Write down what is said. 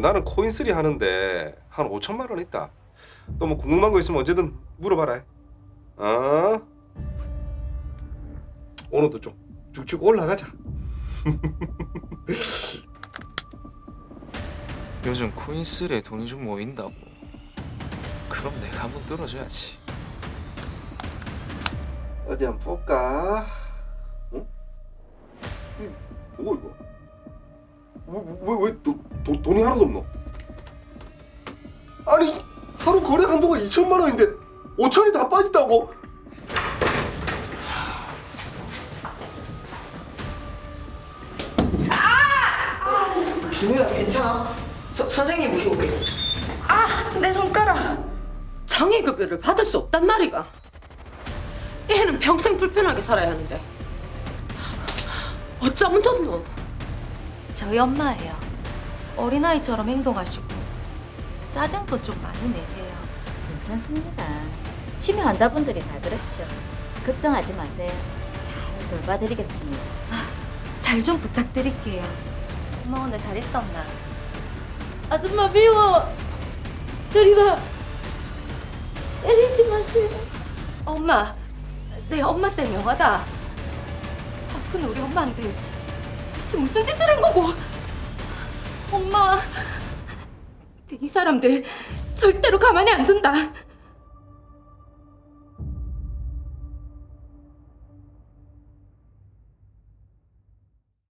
나는 코인 쓰리 하는데 한 5천만 원 있다. 또 뭐 궁금한 거 있으면 언제든 물어봐라. 어? 오늘도 좀 쭉쭉 올라가자. 요즘 코인슬에 돈이 좀 모인다고. 그럼 내가 한번 뚫어줘야지. 어디 한번 볼까? 어? 이 뭐고 이거? 왜왜 왜 돈이 하나도 없노? 아니 하루 거래 한도가 2천만 원인데 5천이 다 빠졌다고? 준우야 괜찮아? 서, 선생님 모시고 올게 아, 내 손가락. 장애급여를 받을 수 없단 말이가. 애는 평생 불편하게 살아야 하는데. 어쩌면 좋노? 저희 엄마예요. 어린아이처럼 행동하시고 짜증도 좀 많이 내세요. 괜찮습니다. 치매 환자분들이 다 그렇죠. 걱정하지 마세요. 잘 돌봐드리겠습니다. 잘 좀 부탁드릴게요. 엄마 오늘 잘 있었나? 아줌마 미워. 저리가 때리지 마세요. 엄마, 내 엄마 때문에 영하다. 아픈 우리 엄마한테 대체 무슨 짓을 한 거고? 엄마, 이 사람들 절대로 가만히 안 둔다.